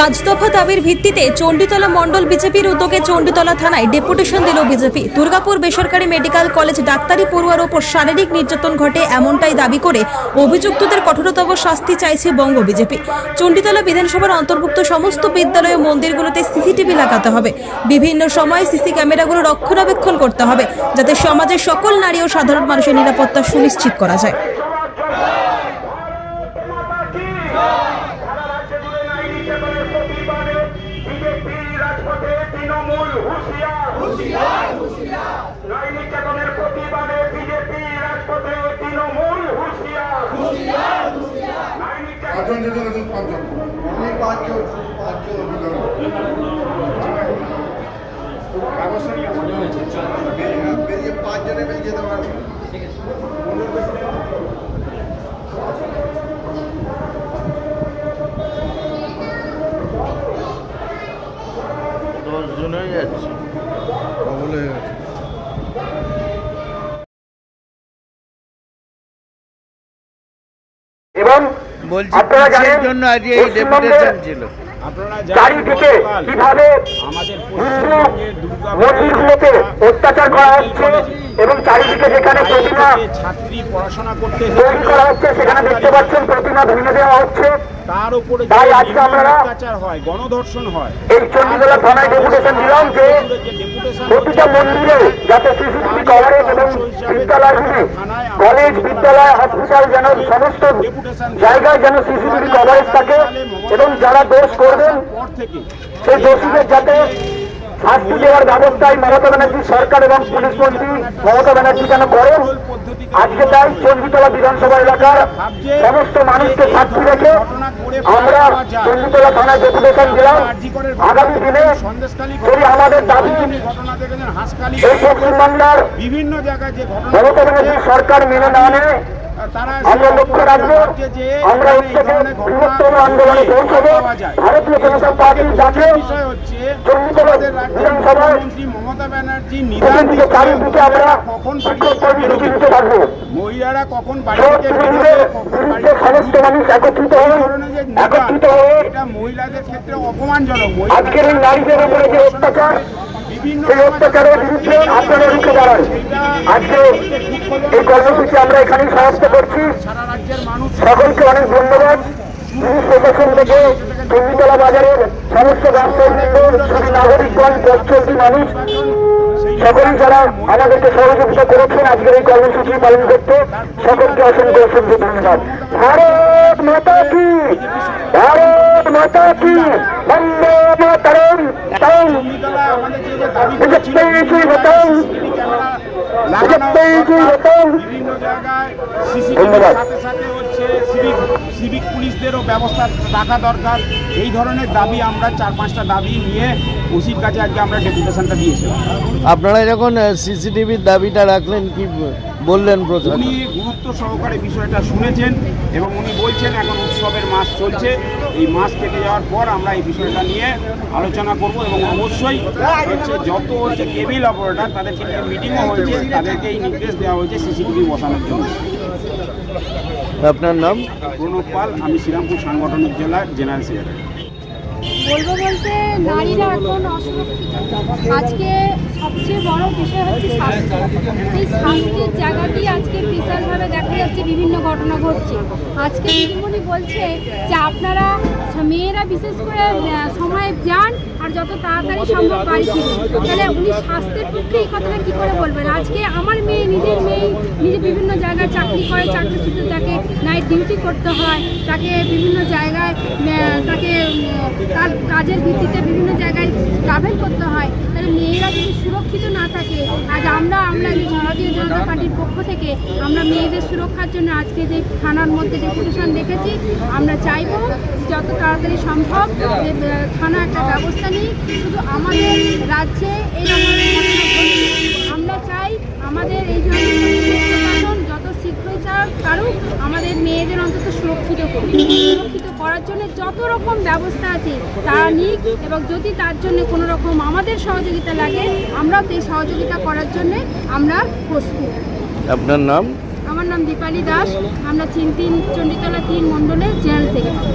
পাঁচ দফা দাবির ভিত্তিতে চণ্ডীতলা মণ্ডল বিজেপির উদ্যোগে চণ্ডীতলা থানায় ডেপুটেশন দিল বিজেপি। দুর্গাপুর বেসরকারি মেডিকেল কলেজ ডাক্তারি পড়ুয়ার ওপর শারীরিক নির্যাতন ঘটে এমনটাই দাবি করে অভিযুক্তদের কঠোরতম শাস্তি চাইছে বঙ্গ বিজেপি। চণ্ডীতলা বিধানসভার অন্তর্ভুক্ত সমস্ত বিদ্যালয় ও মন্দিরগুলোতে সিসিটিভি লাগাতে হবে। বিভিন্ন সময় সিসি ক্যামেরাগুলো রক্ষণাবেক্ষণ করতে হবে, যাতে সমাজের সকল নারী ও সাধারণ মানুষের নিরাপত্তা সুনিশ্চিত করা যায়। নারী প্রতিবাদে বিজেপি রাজপথে তৃণমূল হুঁশিয়ার। পাঁচজন যেতে গেছেন পাঁচজন। অনেক পাঁচজন পাঁচজন। বেরিয়ে বেরিয়ে পাঁচজনে বেরিয়ে যেতে পারবে। দশ জনই যাচ্ছে। কবল হয়ে গেছে। এবং বলছি কিসের জন্য আজকে এই ডেপুটেশন ছিল? চারিদিকে কীভাবে মন্দিরগুলোতে অত্যাচার করা হচ্ছে এবং চারিদিকে যেখানে প্রতিমা ছাত্রী পড়াশোনা করতে তৈরি করা হচ্ছে সেখানে দেখতে পাচ্ছেন প্রতিমা ভেঙে দেওয়া হচ্ছে। তার উপরে তাই আজকে আপনারা অত্যাচার হয় গণধর্ষণ হয় এই চণ্ডীতলা থানায় ডেপুটেশন দিলাম যে প্রতিটা মন্দিরে যাতে সিসিটিভি কভারেজ এবং বিদ্যালয়গুলি কলেজ বিদ্যালয় হসপিটাল যেন সমস্ত জায়গায় যেন সিসিটিভি কভারেজ থাকে এবং যারা দোষ করবেন সেই দোষীদের যাতে শাস্তি দেওয়ার ব্যবস্থায় মমতা ব্যানার্জি সরকার এবং পুলিশ মন্ত্রী মমতা ব্যানার্জি যেন করেন আজকে তাই চণ্ডীতলা বিধানসভা এলাকার সমস্ত মানুষকে সাক্ষী রেখে আমরা চণ্ডীতলা থানায় ডেপুটেশন দিলাম। আগামী দিনে যদি আমাদের দাবি এই পশ্চিমবাংলার বিভিন্ন জায়গায় যে সরকার মেনে না নেয় তারা আমরা লক্ষ্য রাখব আমরা উচ্চকে বৃহত্তম আন্দোলনে পৌঁছবো। ভারতীয় জনতা পার্টির যাকে বিষয় হচ্ছে চণ্ডীতলা বিধানসভায় মমতা ব্যানার্জি নিদান কখন মহিলারা কখন বাড়ি থেকে বেরোবে? বাড়ি এটা মহিলাদের ক্ষেত্রে অপমানজনক। বিভিন্ন অত্যাচারের বিরুদ্ধে আপনারা রুখে দাঁড়ান আজকে এই কর্মসূচি আমরা এখানেই সমাপ্ত করছি। সারা রাজ্যের মানুষ সকলকে অনেক ধন্যবাদ। প্রশাসন থেকে চণ্ডীতলা বাজারের সমস্ত ব্যবসায়ী নাগরিকগণ পথচলতি মানুষ সকলেই যারা আমাদেরকে সহযোগিতা করেছেন আজকের এই কর্মসূচি পালন করতে সকলকে অসংখ্য অসংখ্য ধন্যবাদ। ভারত মাতা কি? ভারত মাতা কি? বন্দে মাতরম। তাই ভূমিকায় বিভিন্ন জায়গায় ধন্যবাদ। সাথে সাথে হচ্ছে সিভিক সিভিক পুলিশদেরও ব্যবস্থা রাখা দরকার। এই ধরনের দাবি আমরা চার পাঁচটা দাবি নিয়ে ওসির কাছে আজকে আমরা ডেপুটেশনটা দিয়েছিলাম। আপনারা যখন সিসিটিভির দাবিটা রাখলেন কি বললেন প্রথমে উনি গুরুত্ব সহকারে বিষয়টা শুনেছেন এবং উনি বলছেন এখন উৎসবের মাস চলছে। এই মাস কেটে যাওয়ার পর আমরা এই বিষয়টা নিয়ে আলোচনা করব এবং অবশ্যই হচ্ছে যত হচ্ছে কেবিল অপারেটার তাদেরকে নিয়ে মিটিংও হয়েছে তাদেরকে এই নির্দেশ দেওয়া হয়েছে সিসিটিভি বসানোর জন্য। আপনার নাম? প্রণব পাল আমি শ্রীরামপুর সাংগঠনিক জেলার জেনারেল সেক্রেটারি বলব বলতে নারীরা এখন অসুরক্ষিত। আজকে সবচেয়ে বড় বিষয় হচ্ছে স্বাস্থ্য। সেই স্বাস্থ্যের জায়গাটি যাচ্ছে বিভিন্ন ঘটনা ঘটছে। আজকে দিদিমণি বলছে যে আপনারা মেয়েরা বিশেষ করে সময়ে যান আর যত তাড়াতাড়ি সম্ভব বাড়ি ফিরুন। তাহলে উনি স্বাস্থ্যের পক্ষে এই কথাটা কী করে বলবেন? আজকে আমার মেয়ে, নিজের মেয়ে, নিজে বিভিন্ন জায়গায় চাকরি করে চাকরি সূত্রে তাকে নাইট ডিউটি করতে হয়, তাকে বিভিন্ন জায়গায় তাকে তার কাজের ভিত্তিতে বিভিন্ন জায়গায় ট্রাভেল করতে হয়। তাহলে মেয়েরা যদি সুরক্ষিত না থাকে, আজ আমরা আমরা জনতা পার্টির পক্ষ থেকে আমরা মেয়েদের সুরক্ষার জন্য আজকে যে থানার মধ্যে ডেপুটেশন দেখেছি আমরা চাইব যত তাড়াতাড়ি সম্ভব যে থানা একটা ব্যবস্থা নিই শুধু আমাদের রাজ্যে এই। আমরা চাই আমাদের এই ধরনের শীঘ্রই চার কারুক আমাদের মেয়েদের অন্তত সুরক্ষিত করুক সুরক্ষিত করার জন্য যত রকম ব্যবস্থা আছে তারা নিক এবং যদি তার জন্য কোনো রকম আমাদের সহযোগিতা লাগে আমরাও সেই সহযোগিতা করার জন্য আমরা প্রস্তুত। আপনার নাম? আমার নাম দীপালি দাস। আমরা চিন্তিন চণ্ডীতলা তিন মন্ডলের জেনারেল সেক্রেটারি।